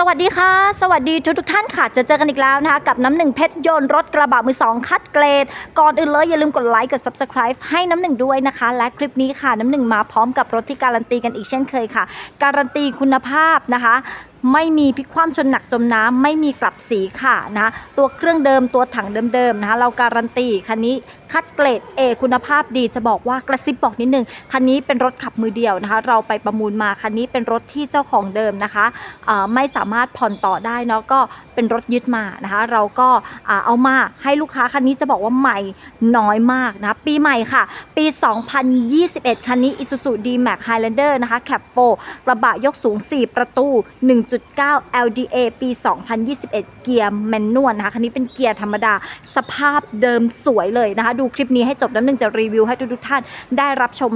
สวัสดีค่ะ สวัสดีทุกทุกท่านค่ะ จะเจอกันอีกแล้วนะคะ กับน้ำหนึ่งเพชรยนต์รถกระบะมือสองคัดเกรด ก่อนอื่นเลยอย่าลืมกดไลค์กด subscribe ให้น้ำหนึ่งด้วยนะคะ และคลิปนี้ค่ะ น้ำหนึ่งมาพร้อมกับรถที่การันตีกันอีกเช่นเคยค่ะ การันตีคุณภาพนะคะไม่มีพลิกคว่ำชนหนักจมน้ำไม่มีกลับสีค่ะนะตัวเครื่องเดิมตัวถังเดิมๆนะคะเราการันตีคันนี้คัดเกรด A คุณภาพดีจะบอกว่ากระซิบบอกนิดนึงคันนี้เป็นรถขับมือเดียวนะคะ เราไปประมูลมาคันนี้เป็นรถที่เจ้าของเดิมนะคะไม่สามารถผ่อนต่อได้เนาะก็เป็นรถยึดมานะคะ เราก็เอามาให้ลูกค้าคันนี้จะบอกว่าใหม่น้อยมากนะะปีใหม่ค่ะ ปี 2021 คันนี้ Isuzu D-Max Highlander นะคะ Cab 4กระบะยกสูง 4 ประตู1.9 LDA ปี 2021 เกียร์แมนนวลนะคะคันนี้เป็นเกียร์ธรรมดาสภาพเดิมสวยเลยนะคะ ดูคลิปนี้ให้จบน้ำหนึ่งจะรีวิวให้ทุกๆท่านได้รับชม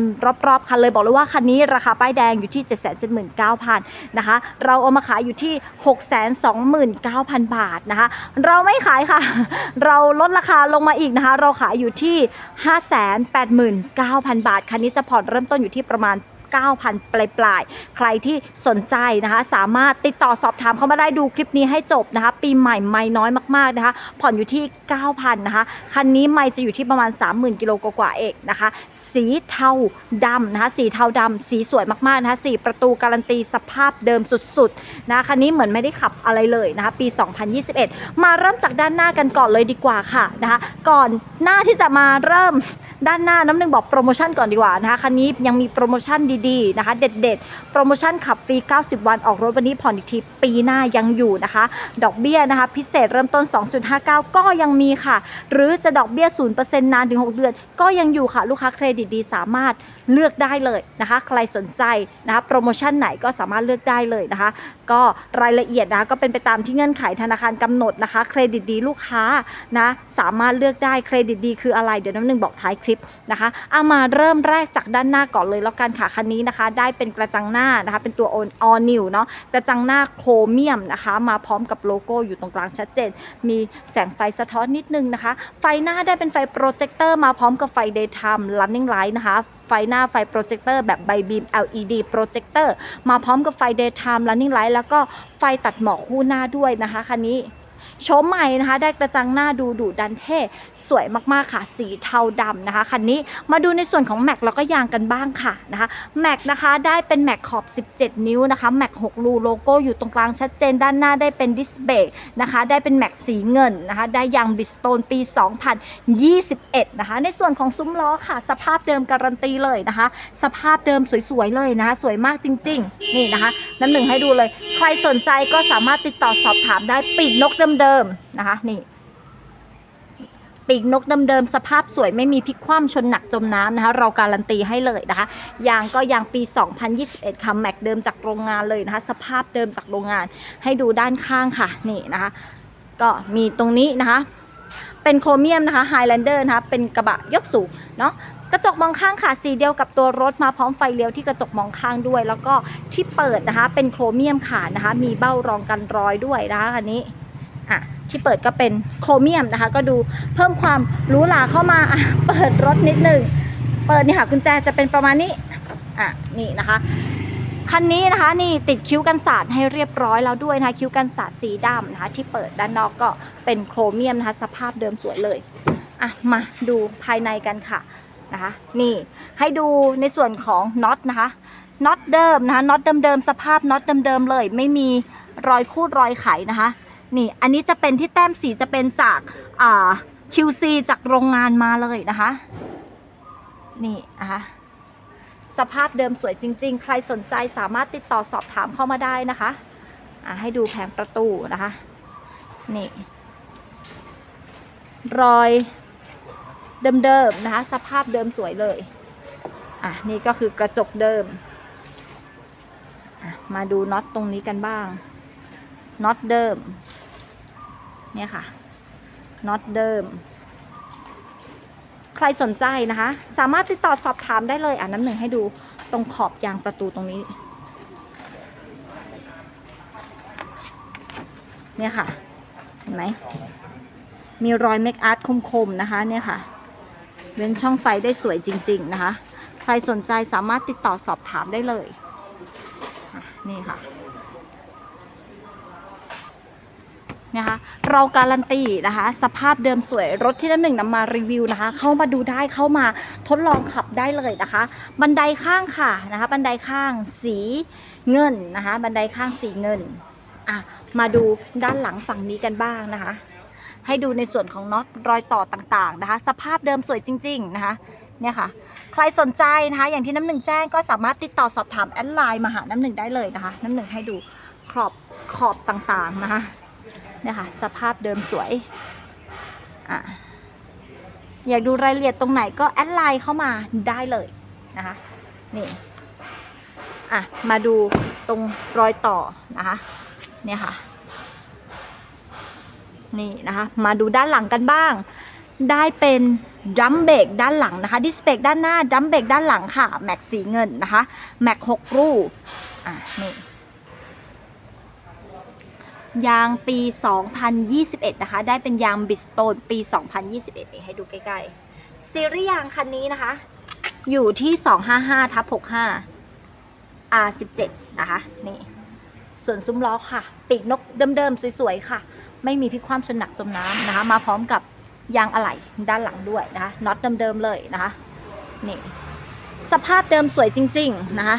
รอบๆคันเลยบอกเลยว่าคันนี้ราคาป้ายแดงอยู่ที่ 779,000นะคะ เราเอามาขายอยู่ที่ 629,000 บาทนะคะ เราไม่ขายค่ะ เราลดราคาลงมาอีกนะคะ เราขายอยู่ที่ 589,000 บาทคันนี้จะผ่อนเริ่มต้นอยู่ที่ประมาณ 9,000 ปลายปลายๆใครที่สนใจนะคะ สามารถติดต่อสอบถามเข้ามาได้ดูคลิปนี้ให้จบนะคะ ปีใหม่ไม่น้อยมากๆนะคะ ผ่อนอยู่ที่ 9,000 นะคะ คันนี้ไม่จะอยู่ที่ประมาณ 30,000 กิโลกว่าเองนะคะ สีเทาดำนะคะสีเทาดำสีสวยมากๆนะคะสีประตูการันตีสภาพเดิมสุดๆนะคันนี้เหมือนไม่ได้ขับอะไรเลยนะคะปี 2021 มาเริ่มจากด้านหน้ากันก่อนเลยดีกว่าค่ะนะคะก่อนหน้าที่จะมาเริ่มด้านหน้าน้ำหนึ่งบอกโปรโมชั่นก่อนดีกว่านะคะคันนี้ยังมีโปรโมชั่นดีๆนะคะเด็ดๆ โปรโมชั่นขับฟรี 90 วันออกรถวันนี้ผ่อนอีกทีปีหน้ายังอยู่นะคะ ดอกเบี้ยนะคะพิเศษเริ่มต้น 2.59 ก็ยังมีค่ะ หรือจะดอกเบี้ย0%นานถึง 6 เดือน ก็ยังอยู่ค่ะลูกค้าเครดิตดีสามารถเลือกได้เลยนะคะ ใครสนใจนะคะโปรโมชั่นไหนก็สามารถเลือกได้เลยนะคะ ก็รายละเอียดนะะก็เป็นไปตามที่เงื่อนไขธนาคารกำหนดนะคะ เครดิตดีลูกค้านะสามารถเลือกได้เครดิตดีคืออะไรเดี๋ยวน้ำหนึ่งบอกท้ายคลิปนะคะเอามาเริ่มแรกจากด้านหน้าก่อนเลยแล้วกันค่ะคันนี้นะคะ ได้เป็นกระจังหน้านะคะ เป็นตัว all new เนาะกระจังหน้าโครเมียมนะคะ มาพร้อมกับโลโก้อยู่ตรงกลางชัดเจน มีแสงไฟสะท้อนนิดนึงนะคะ ไฟหน้าได้เป็นไฟโปรเจคเตอร์มาพร้อมกับไฟ daytime running light นะคะไฟหน้าไฟโปรเจคเตอร์แบบไบบีม LED โปรเจคเตอร์มาพร้อมกับไฟ daytime running light แล้วก็ไฟตัดหมอกคู่หน้าด้วยนะคะคันนี้โฉมใหม่นะคะ ได้กระจังหน้าดูดุดันเท่ สวยมากๆค่ะ สีเทาดำนะคะคันนี้มาดูในส่วนของแม็กแล้วก็ยางกันบ้างค่ะนะคะแม็กนะคะได้เป็นแม็กขอบ 17 นิ้วนะคะแม็ก6รูโลโก้อยู่ตรงกลางชัดเจนด้านหน้าได้เป็นดิสเบรกนะคะได้เป็นแม็กสีเงินนะคะได้ยางบริสโตนปี 2021 นะคะ ในส่วนของซุ้มล้อค่ะ สภาพเดิมการันตีเลยนะคะ สภาพเดิมสวยๆเลยนะคะสวยมากจริง ๆ นี่นะคะน้ำหนึ่งให้ดูเลย ใครสนใจก็สามารถติดต่อสอบถามได้ปีกนกเดิมๆนะคะนี่ ปีกนกเดิมๆสภาพสวยไม่มีพลิกคว่ำชนหนักจมน้ำนะคะ เราการันตีให้เลยนะคะยางก็ยางปี 2021ค่ะแม็กเดิมจากโรงงานเลยนะคะ สภาพเดิมจากโรงงาน ให้ดูด้านข้างค่ะนี่นะคะ ก็มีตรงนี้นะคะ เป็นโครเมียมนะคะไฮแลนเดอร์นะคะเป็นกระบะยกสูงเนาะกระจกมองข้างค่ะสีเดียวกับตัวรถมาพร้อมไฟเลี้ยวที่กระจกมองข้างด้วย แล้วก็ที่เปิดนะคะ เป็นโครเมียมค่ะนะคะ มีเบ้ารองกันรอยด้วยนะคะคันนี้อะ ที่เปิดก็เป็นโครเมียมนะคะ ก็ดูเพิ่มความหรูหราเข้ามาอะเปิดรถนิดนึง เปิดนี่ค่ะกุญแจจะเป็นประมาณนี้อะนี่นะคะคันนี้นะคะนี่ติดคิ้วกันสาดให้เรียบร้อยแล้วด้วยนะคะคิ้วกันสาดสีดำนะคะ ที่เปิดด้านนอกก็เป็นโครเมียมนะคะ สภาพเดิมสวยเลยอะมาดูภายในกันค่ะนะคะ นี่ให้ดูในส่วนของน็อตนะคะน็อตเดิมนะคะน็อตเดิมๆสภาพน็อตเดิมๆเลย ไม่มีรอยคูดรอยไขนะคะ นี่อันนี้จะเป็นที่แต้มสีจะเป็นจากอ่า QC จากโรงงานมาเลยนะคะ นี่นะคะสภาพเดิมสวยจริง ๆ ใครสนใจสามารถติดต่อสอบถามเข้ามาได้นะคะอะให้ดูแผงประตูนะคะ นี่ รอยเดิมๆนะคะ สภาพเดิมสวยเลยอะนี่ก็คือกระจกเดิม มาดูน็อตตรงนี้กันบ้างน็อตเดิม เนี่ยค่ะน็อตเดิม ใครสนใจนะคะ สามารถติดต่อสอบถามได้เลยอะน้ำหนึ่งให้ดูตรงขอบยางประตูตรงนี้ เนี่ยค่ะ เห็นไหมมีรอยเมคอาร์ตคมๆนะคะเนี่ยค่ะ เว้นช่องไฟได้สวยจริง ๆ นะคะ ใครสนใจสามารถติดต่อสอบถามได้เลย นี่ค่ะ นะคะเราการันตีนะคะ สภาพเดิมสวยรถที่น้ำหนึ่งนำมารีวิวนะคะ เข้ามาดูได้เข้ามาทดลองขับได้เลยนะคะ บันไดข้างค่ะนะคะ บันไดข้างสีเงินนะคะ บันไดข้างสีเงินอะมาดูด้านหลังฝั่งนี้กันบ้างนะคะ ให้ดูในส่วนของน็อตรอยต่อต่างๆนะคะ สภาพเดิมสวยจริง ๆ นะคะเนี่ยค่ะ ใครสนใจนะคะ อย่างที่น้ำหนึ่งแจ้งก็สามารถติดต่อสอบถามแอดไลน์มาหาน้ำหนึ่งได้เลยนะคะ น้ำหนึ่งให้ดูขอบขอบต่างๆนะคะ เนี่ยค่ะสภาพเดิมสวยอะอยากดูรายละเอียดตรงไหนก็แอดไลน์เข้ามาได้เลยนะคะนี่อะมาดูตรงรอยต่อนะคะเนี่ยค่ะนี่นะคะมาดูด้านหลังกันบ้าง ได้เป็นดัมเบรกด้านหลังนะคะดิสเบรกด้านหน้าดัมเบรกด้านหลังค่ะแม็กสีเงินนะคะแม็กหกรูอะนี่ ยางปี 2021 นะคะ ได้เป็นยางบิสโตนปี 2021นี่ให้ดูใกล้ๆ ซีรีส์ยางคันนี้นะคะ อยู่ที่ 255ทับ65 R17 นะคะ นี่ ส่วนซุ้มล้อค่ะ ปีกนกเดิมๆ สวยๆ ค่ะ ไม่มีพิคว่ำชนหนักจมน้ำนะคะ มาพร้อมกับยางอะไหล่ด้านหลังด้วยนะคะน็อตเดิมๆ เลยนะคะ นี่ สภาพเดิมสวยจริง ๆ นะคะ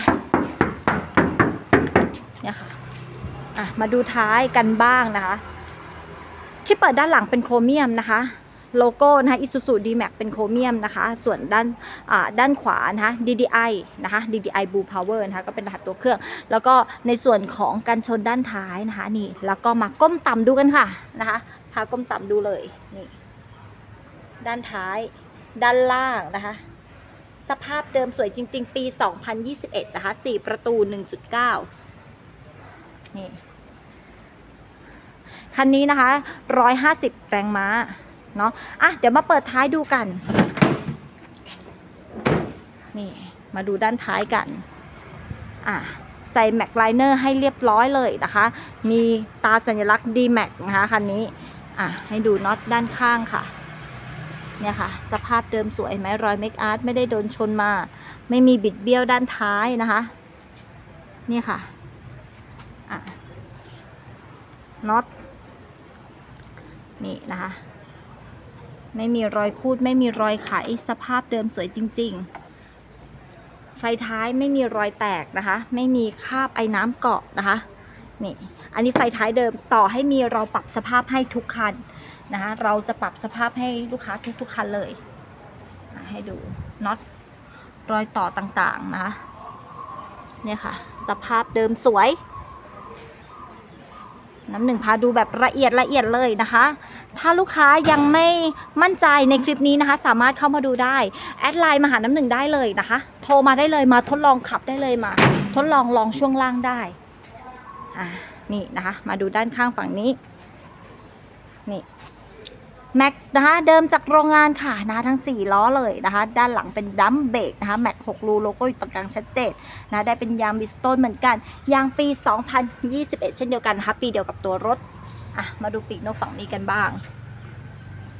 เนี่ยค่ะ อะมาดูท้ายกันบ้างนะคะ ที่เปิดด้านหลังเป็นโครเมียมนะคะ โลโก้นะคะ Isuzu D-Max เป็นโครเมียมนะคะ ส่วนด้านอ่าด้านขวานะคะ DDI นะคะ DDI Blue Power นะคะก็เป็นรหัสตัวเครื่อง แล้วก็ในส่วนของกันชนด้านท้ายนะคะนี่แล้วก็มาก้มต่ำดูกันค่ะนะคะพาก้มต่ำดูเลยนี่ด้านท้ายด้านล่างนะคะสภาพเดิมสวยจริง ๆ ปี 2021 นะคะ 4 ประตู 1.9 นี่ คันนี้นะคะ 150 แรงม้า เนาะอะ เดี๋ยวมาเปิดท้ายดูกัน นี่ มาดูด้านท้ายกัน อะใส่แม็กไลเนอร์ให้เรียบร้อยเลยนะคะ มีตาสัญลักษณ์ D Max นะคะคันนี้ อะ ให้ดูน็อตด้านข้างค่ะ เนี่ยค่ะ สภาพเดิมสวยไหมรอยเมคอาร์ตไม่ได้โดนชนมา ไม่มีบิดเบี้ยวด้านท้ายนะคะ นี่ค่ะ อะน็อตนี่นะคะ ไม่มีรอยคูดไม่มีรอยไขสภาพเดิมสวยจริง ๆ ไฟท้ายไม่มีรอยแตกนะคะ ไม่มีคราบไอ้น้ำเกาะนะคะนี่อันนี้ไฟท้ายเดิมต่อให้มีเราปรับสภาพให้ทุกคันนะคะเราจะปรับสภาพให้ลูกค้าทุกๆคันเลย ให้ดูน็อตรอยต่อต่างๆนะคะเนี่ยค่ะ สภาพเดิมสวย น้ำหนึ่งพาดูแบบละเอียดละเอียดเลยนะคะ ถ้าลูกค้ายังไม่มั่นใจในคลิปนี้นะคะ สามารถเข้ามาดูได้ แอดไลน์มาหาน้ำหนึ่งได้เลยนะคะ โทรมาได้เลยมาทดลองขับได้เลยมา ทดลองลองช่วงล่างได้อ่านี่นะคะ มาดูด้านข้างฝั่งนี้ นี่ แม็กนะคะเดิมจากโรงงานค่ะนะคะทั้ง 4 ล้อเลยนะคะ ด้านหลังเป็นดัมเบรกนะคะแม็ก6รูโลโก้อยู่ตรงกลางชัดเจนนะได้เป็นยางบิสโตนเหมือนกันยางปี 2021 เช่นเดียวกันนะคะปีเดียวกับตัวรถอะมาดูปีกนกฝั่งนี้กันบ้าง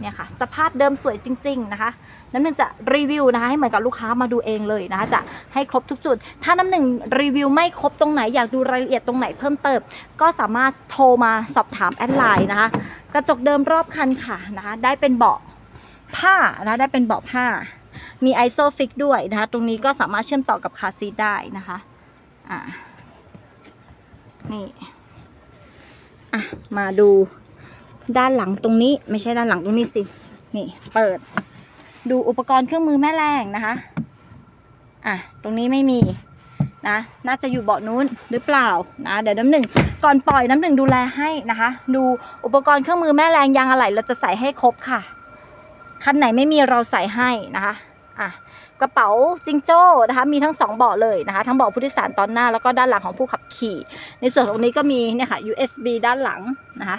เนี่ยค่ะ สภาพเดิมสวยจริง ๆ นะคะ น้ำหนึ่งจะรีวิวนะคะให้เหมือนกับลูกค้ามาดูเองเลยนะคะจะให้ครบทุกจุด ถ้าน้ำหนึ่งรีวิวไม่ครบตรงไหนอยากดูรายละเอียดตรงไหนเพิ่มเติม ก็สามารถโทรมาสอบถามแอดไลน์นะคะ กระจกเดิมรอบคันค่ะนะคะได้เป็นเบาะผ้านะคะได้เป็นเบาะผ้า มีไอโซฟิกด้วยนะคะ ตรงนี้ก็สามารถเชื่อมต่อกับคาซีได้นะคะอ่านี่อะมาดู ด้านหลังตรงนี้ไม่ใช่ด้านหลังตรงนี้สิ นี่ เปิด ดูอุปกรณ์เครื่องมือแม่แรงนะคะ อะ ตรงนี้ไม่มีนะ น่าจะอยู่เบาะนู้นหรือเปล่านะ เดี๋ยวน้ำหนึ่งก่อนปล่อยน้ำหนึ่งดูแลให้นะคะ ดูอุปกรณ์เครื่องมือแม่แรงยางอะไหล่เราจะใส่ให้ครบค่ะ คันไหนไม่มีเราใส่ให้นะคะอะกระเป๋าจิงโจ้นะคะมีทั้งสองเบาะเลยนะคะ ทั้งเบาะผู้โดยสารตอนหน้าแล้วก็ด้านหลังของผู้ขับขี่ ในส่วนตรงนี้ก็มีเนี่ยค่ะ USB ด้านหลังนะคะ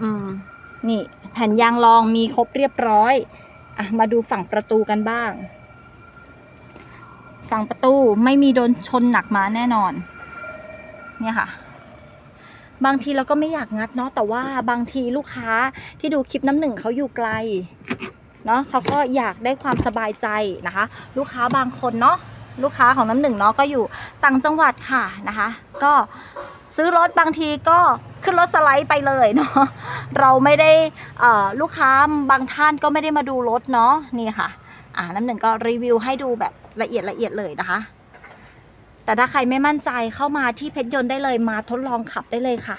อืมนี่แผ่นยางรองมีครบเรียบร้อยอะมาดูฝั่งประตูกันบ้าง ฝั่งประตูไม่มีโดนชนหนักมาแน่นอน เนี่ยค่ะ บางทีเราก็ไม่อยากงัดเนาะแต่ว่าบางทีลูกค้าที่ดูคลิปน้ำหนึ่งเขาอยู่ไกลเนาะเขาก็อยากได้ความสบายใจนะคะ ลูกค้าบางคนเนาะลูกค้าของน้ำหนึ่งเนาะก็อยู่ต่างจังหวัดค่ะนะคะ ก็ ซื้อรถบางทีก็ขึ้นรถสไลด์ไปเลยเนาะเราไม่ได้ลูกค้าบางท่านก็ไม่ได้มาดูรถเนาะนี่ค่ะอ่าน้ำหนึ่งก็รีวิวให้ดูแบบละเอียดละเอียดเลยนะคะ แต่ถ้าใครไม่มั่นใจเข้ามาที่เพชรยนต์ได้เลยมาทดลองขับได้เลยค่ะ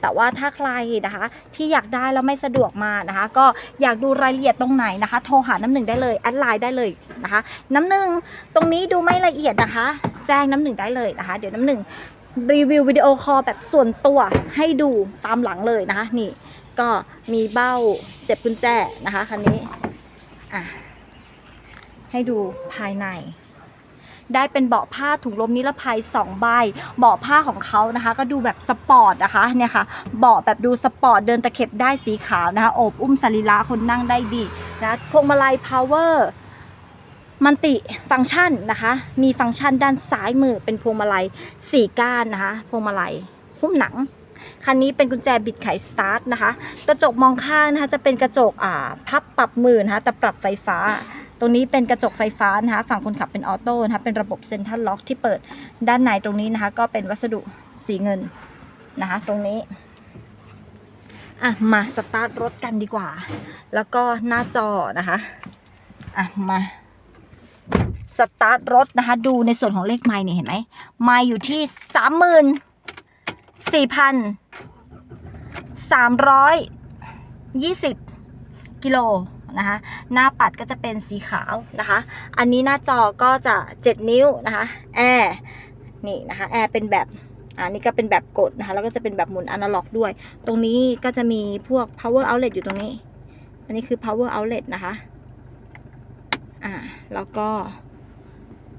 แต่ว่าถ้าใครนะคะ ที่อยากได้แล้วไม่สะดวกมานะคะ ก็อยากดูรายละเอียดตรงไหนนะคะ โทรหาน้ำหนึ่งได้เลยแอดไลน์ได้เลยนะคะ น้ำหนึ่งตรงนี้ดูไม่ละเอียดนะคะ แจ้งน้ำหนึ่งได้เลยนะคะ เดี๋ยวน้ำหนึ่ง รีวิววิดีโอคอลแบบส่วนตัวให้ดูตามหลังเลยนะคะ นี่ก็มีเบ้าเสียบกุญแจนะคะคันนี้อะให้ดูภายใน ได้เป็นเบาะผ้าถุงลมนิรภัย2ใบเบาะผ้าของเขานะคะ ก็ดูแบบสปอร์ตนะคะเนี่ยค่ะเบาะแบบดูสปอร์ตเดินตะเข็บได้สีขาวนะคะโอบอุ้มสรีระคนนั่งได้ดีนะพวงมาลัย power มันติฟังก์ชันนะคะ มีฟังก์ชันด้านซ้ายมือเป็นพวงมาลัยสี่ก้านนะคะ พวงมาลัยหุ้มหนัง คันนี้เป็นกุญแจบิดไขสตาร์ทนะคะ กระจกมองข้างนะคะจะเป็นกระจกอ่าพับปรับมือนะคะแต่ปรับไฟฟ้า ตรงนี้เป็นกระจกไฟฟ้านะคะ ฝั่งคนขับเป็นออโต้นะคะ เป็นระบบเซ็นทรัลล็อกที่เปิดด้านในตรงนี้นะคะ ก็เป็นวัสดุสีเงินนะคะ ตรงนี้อะมาสตาร์ทรถกันดีกว่า แล้วก็หน้าจอนะคะ อะมา สตาร์ทรถนะคะ ดูในส่วนของเลขไมล์เนี่ยเห็นไหมไมล์อยู่ที่สามหมื่นสี่พันสามร้อยยี่สิบกิโลนะคะ หน้าปัดก็จะเป็นสีขาวนะคะ อันนี้หน้าจอก็จะ 7 นิ้วนะคะ แอร์นี่นะคะ แอร์เป็นแบบ อันนี้ก็เป็นแบบกดนะคะ แล้วก็จะเป็นแบบหมุนอนาล็อกด้วย ตรงนี้ก็จะมีพวก power outlet อยู่ตรงนี้ อันนี้คือ power outlet นะคะ อ่า แล้วก็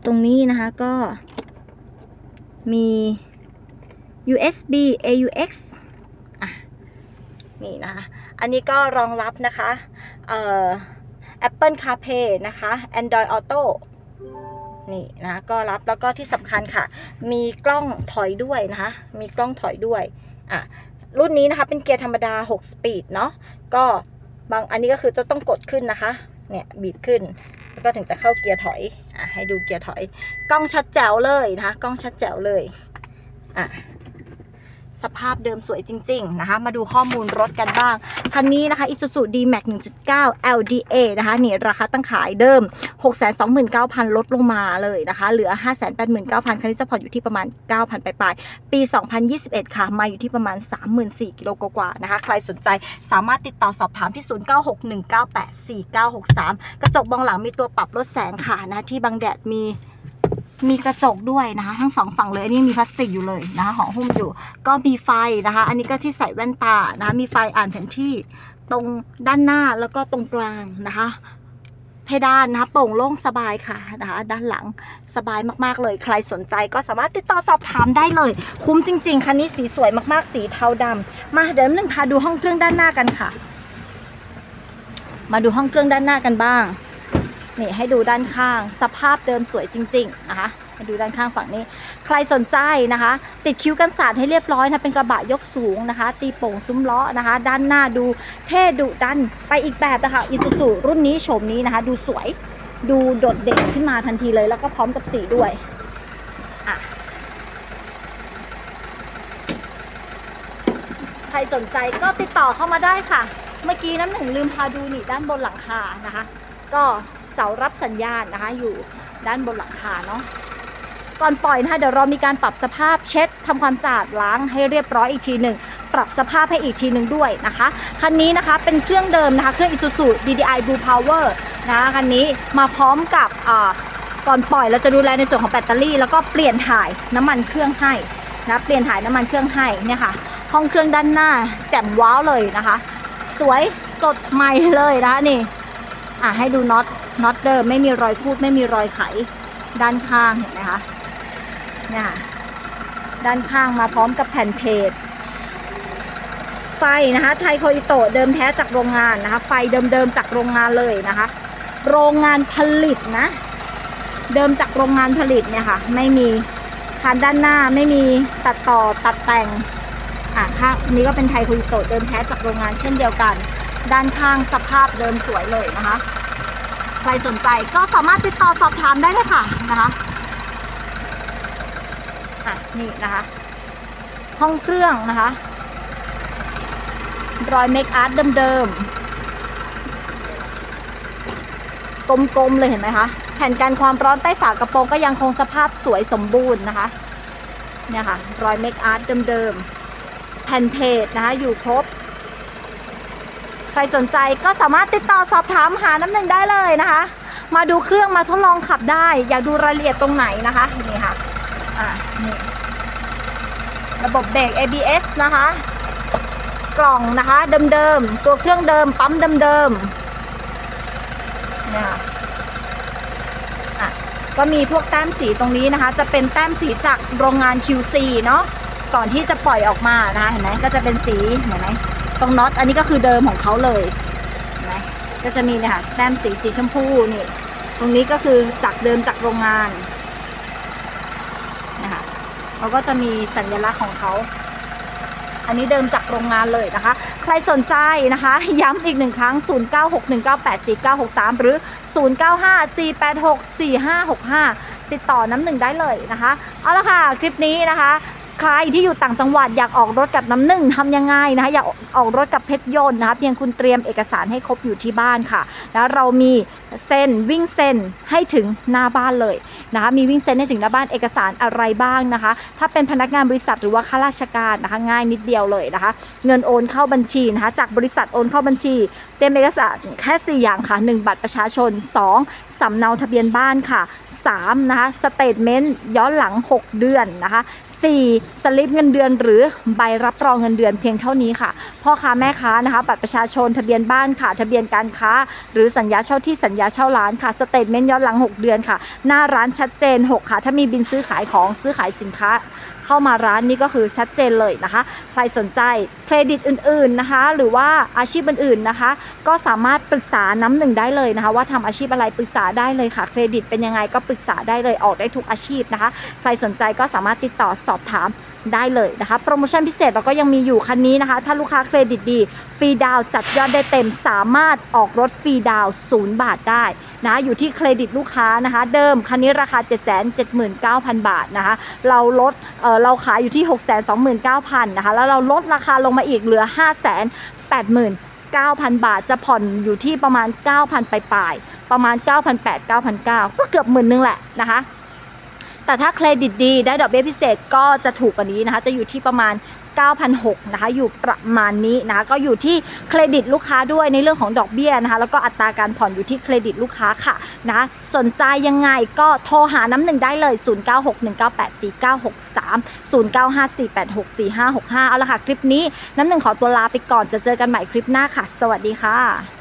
รงนี้นะคะก็มี USB AUX อะนี่นะคะอันนี้ก็รองรับนะคะเอ่อ Apple CarPlay นะคะ Android Auto นี่นะก็รับแล้วก็ที่สำคัญค่ะ มีกล้องถอยด้วยนะคะ มีกล้องถอยด้วยอะรุ่นนี้นะคะเป็นเกียร์ธรรมดา 6 สปีดเนาะก็บางอันนี้ก็คือจะต้องกดขึ้นนะคะ เนี่ยบีบขึ้น แล้วก็ถึงจะเข้าเกียร์ถอย ให้ดูเกียร์ถอย กล้องชัดแจ๋วเลยนะคะ กล้องชัดแจ๋วเลย อะ สภาพเดิมสวยจริง ๆ นะคะ มาดูข้อมูลรถกันบ้าง คันนี้นะคะ Isuzu D-Max 1.9 LDA นะคะ นี่ราคาตั้งขายเดิม 629,000 ลดลงมาเลยนะคะ เหลือ 589,000 คันนี้จะผ่อนอยู่ที่ประมาณ 9,000 ปลายๆปี 2021 ค่ะ มาอยู่ที่ประมาณ 34,000กิโลกว่าๆนะคะ ใครสนใจสามารถติดต่อสอบถามที่ 0961984963 กระจกมองหลังมีตัวปรับลดแสงค่ะนะที่บังแดดมี มีกระจกด้วยนะคะ ทั้งสองฝั่งเลยอันนี้มีพลาสติกอยู่เลยนะคะห่อหุ้มอยู่ ก็มีไฟนะคะ อันนี้ก็ที่ใส่แว่นตานะคะมีไฟอ่านแผนที่ตรงด้านหน้าแล้วก็ตรงกลางนะคะเพดานนะคะโปร่งโล่งสบายค่ะนะคะด้านหลังสบายมากๆเลย ใครสนใจก็สามารถติดต่อสอบถามได้เลย คุ้มจริง ๆคันนี้สีสวยมากๆ สีเทาดำมาเดี๋ยวหนึ่งพาดูห้องเครื่องด้านหน้ากันค่ะ มาดูห้องเครื่องด้านหน้ากันบ้าง นี่ให้ดูด้านข้าง สภาพเดิมสวยจริง ๆ นะคะมาดูด้านข้างฝั่งนี้ ใครสนใจนะคะ ติดคิ้วกันสาดให้เรียบร้อยนะเป็นกระบะยกสูงนะคะ ตีโป่งซุ้มล้อนะคะ ด้านหน้าดูเท่ดุดันไปอีกแบบนะคะอิซูซูรุ่นนี้โฉมนี้นะคะ ดูสวยดูโดดเด่นขึ้นมาทันทีเลย แล้วก็พร้อมกับสีด้วยอะใครสนใจก็ติดต่อเข้ามาได้ค่ะ เมื่อกี้น้ำหนึ่งลืมพาดูนี่ด้านบนหลังคานะคะ ก็ เสารับสัญญาณนะคะ อยู่ด้านบนหลังคาเนาะก่อนปล่อยนะคะเดี๋ยวเรามีการปรับสภาพเช็ดทำความสะอาดล้างให้เรียบร้อยอีกทีหนึ่งปรับสภาพให้อีกทีหนึ่งด้วยนะคะคันนี้นะคะเป็นเครื่องเดิมนะคะเครื่อง Isuzu DDI Blue Power นะคะคันนี้มาพร้อมกับอ่าก่อนปล่อยเราจะดูแลในส่วนของแบตเตอรี่ แล้วก็เปลี่ยนถ่ายน้ำมันเครื่องให้นะเปลี่ยนถ่ายน้ำมันเครื่องให้เนี่ยค่ะห้องเครื่องด้านหน้าแจ่มว้าวเลยนะคะ สวยสดใหม่เลยนะคะนี่อะให้ดูน็อต น็อตเดิมไม่มีรอยคูดไม่มีรอยไข ด้านข้างเห็นไหมคะเนี่ยด้านข้างมาพร้อมกับแผ่นเพจไฟนะคะไทโคอิโตะเดิมแท้จากโรงงานนะคะ ไฟเดิมๆจากโรงงานเลยนะคะ โรงงานผลิตนะ เดิมจากโรงงานผลิตเนี่ยค่ะ ไม่มีคันด้านหน้าไม่มีตัดต่อตัดแต่งอะข้างนนี้ก็เป็นไทโคอิโตะเดิมแท้จากโรงงานเช่นเดียวกัน ด้านข้างสภาพเดิมสวยเลยนะคะ ใครสนใจก็สามารถติดต่อสอบถามได้เลยค่ะนะคะอะนี่นะคะ ห้องเครื่องนะคะ รอยเมคอาร์ตเดิมๆ กลมๆ เลยเห็นไหมคะ แผ่นกันความร้อนใต้ฝากระโปรงก็ยังคงสภาพสวยสมบูรณ์นะคะ เนี่ยค่ะ รอยเมคอาร์ตเดิมๆ แผ่นเพจนะคะ อยู่ครบ รสนใจก็สามารถติดต่อสอบถามหาน้ำหนึ่งได้เลยนะคะ มาดูเครื่องมาทดลองขับได้ อยากดูรายละเอียดตรงไหนนะคะนี่ค่ะอ่านี่ระบบเบรก ABS นะคะ กล่องนะคะเดิมๆตัวเครื่องเดิมปั๊มเดิมๆเนี่ยค่ะอะก็มีพวกแต้มสีตรงนี้นะคะ จะเป็นแต้มสีจากโรงงาน QC เนาะก่อนที่จะปล่อยออกมานะคะเห็นไหมก็จะเป็นสีเห็นไหม ตรงน็อตอันนี้ก็คือเดิมของเขาเลยนไหมก็จะมีเนี่ยค่ะแต้มสีสีชมพูนี่ ตรงนี้ก็คือจากเดิมจากโรงงานนะคะเขาก็จะมีสัญลักษณ์ของเขาอันนี้เดิมจากโรงงานเลยนะคะ ใครสนใจนะคะ ย้ำอีกหนึ่งครั้ง 0961984963 หรือ 0954864565 ติดต่อน้ำหนึ่งได้เลยนะคะ เอาละค่ะ คลิปนี้นะคะ ใครที่อยู่ต่างจังหวัดอยากออกรถกับน้ำหนึ่งทำยังไงนะคะอยากออกรถกับเพชรยนต์นะคะเพียงคุณเตรียมเอกสารให้ครบอยู่ที่บ้านค่ะ แล้วเรามีเซ็นวิ่งเซ็นให้ถึงหน้าบ้านเลยนะคะมีวิ่งเซ็นให้ถึงหน้าบ้านเอกสารอะไรบ้างนะคะ ถ้าเป็นพนักงานบริษัทหรือว่าข้าราชการนะคะง่ายนิดเดียวเลยนะคะ เงินโอนเข้าบัญชีนะคะจากบริษัทโอนเข้าบัญชี เตรียมเอกสารแค่ 4 อย่างค่ะ 1 บัตรประชาชน 2. สำเนาทะเบียนบ้านค่ะ 3. นะคะสเตทเมนต์ย้อนหลัง 6 เดือนนะคะ 4. สลิปเงินเดือนหรือใบรับรองเงินเดือนเพียงเท่านี้ค่ะ พ่อค้าแม่ค้านะคะบัตรประชาชนทะเบียนบ้านค่ะ ทะเบียนการค้า หรือสัญญาเช่าที่สัญญาเช่าร้านค่ะสเตทเมนต์ย้อนหลัง 6 เดือนค่ะ หน้าร้านชัดเจน 6 ค่ะ ถ้ามีบินซื้อขายของซื้อขายสินค้า เข้ามาร้านนี้ก็คือชัดเจนเลยนะคะ ใครสนใจเครดิตอื่นๆนะคะ หรือว่าอาชีพอื่นๆนะคะ ก็สามารถปรึกษาน้ำหนึ่งได้เลยนะคะ ว่าทำอาชีพอะไรปรึกษาได้เลยค่ะ เครดิตเป็นยังไงก็ปรึกษาได้เลยออกได้ทุกอาชีพนะคะ ใครสนใจก็สามารถติดต่อสอบถามได้เลยนะคะ โปรโมชั่นพิเศษเราก็ยังมีอยู่คันนี้นะคะ ถ้าลูกค้าเครดิตดีฟรีดาวน์จัดยอดได้เต็มสามารถออกรถฟรีดาวน์ศูนย์บาทได้นะอยู่ที่เครดิตลูกค้านะคะ เดิมคันนี้ราคา 779,000 บาทนะคะ เราลดเเราขายอยู่ที่ 629,000นะคะแล้วเราลดราคาลงมาอีกเหลือ 580,000 9,000 บาทจะผ่อนอยู่ที่ประมาณ 9,000ปลายๆประมาณ 9,800 9,900 ก็เกือบหมื่นนึงแหละนะคะ แต่ถ้าเครดิตดีได้ดอกเบี้ยพิเศษก็จะถูกกว่านี้นะคะ จะอยู่ที่ประมาณ9,600นะคะอยู่ประมาณนี้นะคะก็อยู่ที่เครดิตลูกค้าด้วยในเรื่องของดอกเบี้ยนะคะแล้วก็อัตราการผ่อนอยู่ที่เครดิตลูกค้าค่ะนะะสนใจยังไงก็โทรหาน้ำหนึ่งได้เลย 0961984963 0954864565 เอาละค่ะ คลิปนี้น้ำหนึ่งขอตัวลาไปก่อนจะเจอกันใหม่คลิปหน้าค่ะ สวัสดีค่ะ